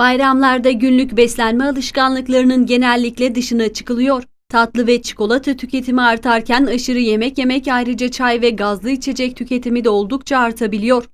Bayramlarda günlük beslenme alışkanlıklarının genellikle dışına çıkılıyor. Tatlı ve çikolata tüketimi artarken aşırı yemek yemek ayrıca çay ve gazlı içecek tüketimi de oldukça artabiliyor.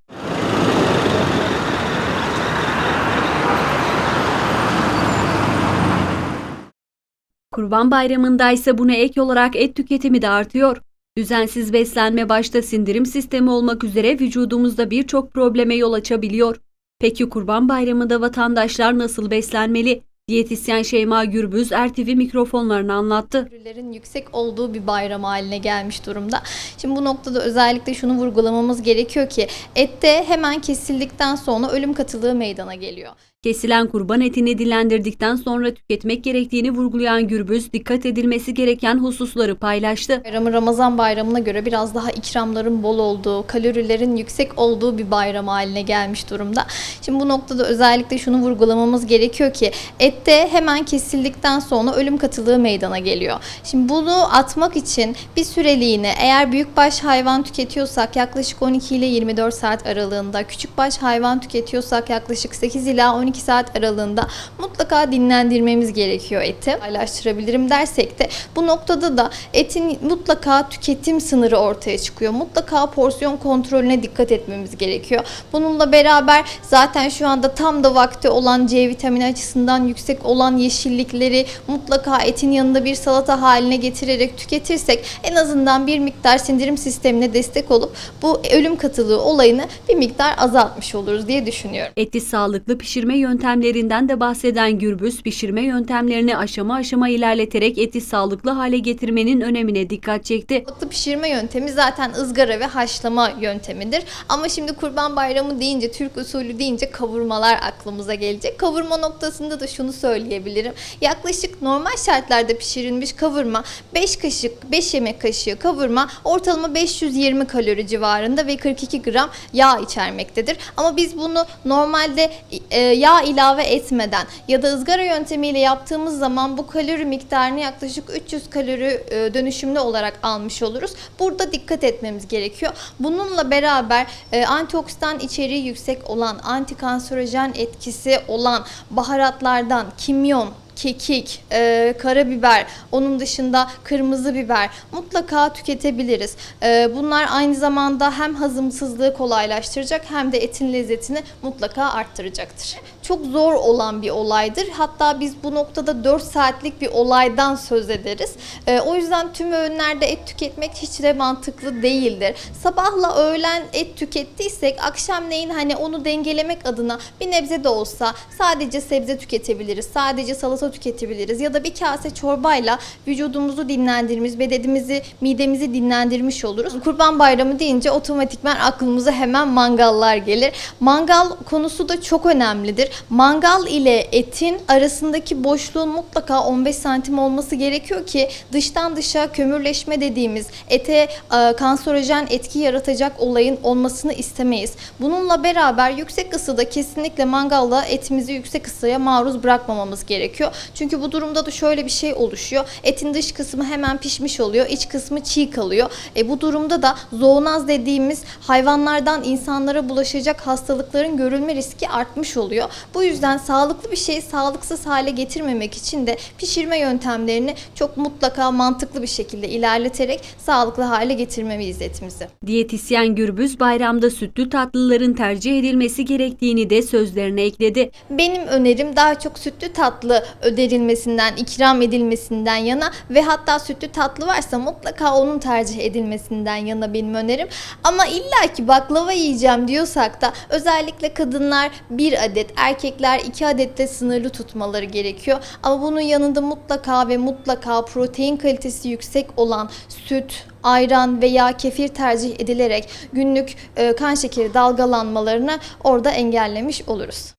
Kurban Bayramı'nda ise buna ek olarak et tüketimi de artıyor. Düzensiz beslenme başta sindirim sistemi olmak üzere vücudumuzda birçok probleme yol açabiliyor. Peki Kurban Bayramı'nda vatandaşlar nasıl beslenmeli? Diyetisyen Şeyma Gürbüz RTV mikrofonlarına anlattı. Kalorilerin yüksek olduğu bir bayram haline gelmiş durumda. Şimdi bu noktada özellikle şunu vurgulamamız gerekiyor ki ette hemen kesildikten sonra ölüm katılığı meydana geliyor. Kesilen kurban etini dilendirdikten sonra tüketmek gerektiğini vurgulayan Gürbüz, dikkat edilmesi gereken hususları paylaştı. Bayramı Ramazan bayramına göre biraz daha ikramların bol olduğu, kalorilerin yüksek olduğu bir bayram haline gelmiş durumda. Şimdi bu noktada özellikle şunu vurgulamamız gerekiyor ki ette hemen kesildikten sonra ölüm katılığı meydana geliyor. Şimdi bunu atmak için bir süreliğine eğer büyükbaş hayvan tüketiyorsak yaklaşık 12 ile 24 saat aralığında, küçükbaş hayvan tüketiyorsak yaklaşık 8 ila 12 saat aralığında mutlaka dinlendirmemiz gerekiyor eti. Paylaştırabilirim dersek de bu noktada da etin mutlaka tüketim sınırı ortaya çıkıyor. Mutlaka porsiyon kontrolüne dikkat etmemiz gerekiyor. Bununla beraber zaten şu anda tam da vakti olan C vitamini açısından yüksek olan yeşillikleri mutlaka etin yanında bir salata haline getirerek tüketirsek en azından bir miktar sindirim sistemine destek olup bu ölüm katılığı olayını bir miktar azaltmış oluruz diye düşünüyorum. Eti sağlıklı pişirme yöntemlerinden de bahseden Gürbüz, pişirme yöntemlerini aşama aşama ilerleterek eti sağlıklı hale getirmenin önemine dikkat çekti. Sağlıklı pişirme yöntemi zaten ızgara ve haşlama yöntemidir. Ama şimdi Kurban Bayramı deyince, Türk usulü deyince kavurmalar aklımıza gelecek. Kavurma noktasında da şunu söyleyebilirim. Yaklaşık normal şartlarda pişirilmiş kavurma 5 kaşık, 5 yemek kaşığı kavurma ortalama 520 kalori civarında ve 42 gram yağ içermektedir. Ama biz bunu normalde e, yağ ilave etmeden ya da ızgara yöntemiyle yaptığımız zaman bu kalori miktarını yaklaşık 300 kalori e, dönüşümlü olarak almış oluruz. Burada dikkat etmemiz gerekiyor. Bununla beraber e, antioksidan içeriği yüksek olan, antikanserojen etkisi olan baharatlardan kimyon, kekik, e, karabiber, onun dışında kırmızı biber mutlaka tüketebiliriz. E, bunlar aynı zamanda hem hazımsızlığı kolaylaştıracak hem de etin lezzetini mutlaka arttıracaktır. Çok zor olan bir olaydır. Hatta biz bu noktada 4 saatlik bir olaydan söz ederiz. E, o yüzden tüm öğünlerde et tüketmek hiç de mantıklı değildir. Sabahla öğlen et tükettiysek akşamleyin hani onu dengelemek adına bir nebze de olsa sadece sebze tüketebiliriz. Sadece salata tüketebiliriz ya da bir kase çorbayla vücudumuzu dinlendirmiş, bedenimizi, midemizi dinlendirmiş oluruz. Kurban Bayramı deyince otomatikman aklımıza hemen mangallar gelir. Mangal konusu da çok önemlidir. Mangal ile etin arasındaki boşluğun mutlaka 15 santim olması gerekiyor ki dıştan dışa kömürleşme dediğimiz ete e, kanserojen etki yaratacak olayın olmasını istemeyiz. Bununla beraber yüksek ısıda kesinlikle mangalda etimizi yüksek ısıya maruz bırakmamamız gerekiyor. Çünkü bu durumda da şöyle bir şey oluşuyor. Etin dış kısmı hemen pişmiş oluyor, iç kısmı çiğ kalıyor. E bu durumda da zoonaz dediğimiz hayvanlardan insanlara bulaşacak hastalıkların görülme riski artmış oluyor. Bu yüzden sağlıklı bir şeyi sağlıksız hale getirmemek için de pişirme yöntemlerini çok mutlaka mantıklı bir şekilde ilerleterek sağlıklı hale getirmeliyiz etimizi. Diyetisyen Gürbüz, bayramda sütlü tatlıların tercih edilmesi gerektiğini de sözlerine ekledi. Benim önerim daha çok sütlü tatlı öderilmesinden, ikram edilmesinden yana ve hatta sütlü tatlı varsa mutlaka onun tercih edilmesinden yana benim önerim. Ama illaki baklava yiyeceğim diyorsak da özellikle kadınlar bir adet, erkekler iki adetle sınırlı tutmaları gerekiyor. Ama bunun yanında mutlaka ve mutlaka protein kalitesi yüksek olan süt, ayran veya kefir tercih edilerek günlük e, kan şekeri dalgalanmalarını orada engellemiş oluruz.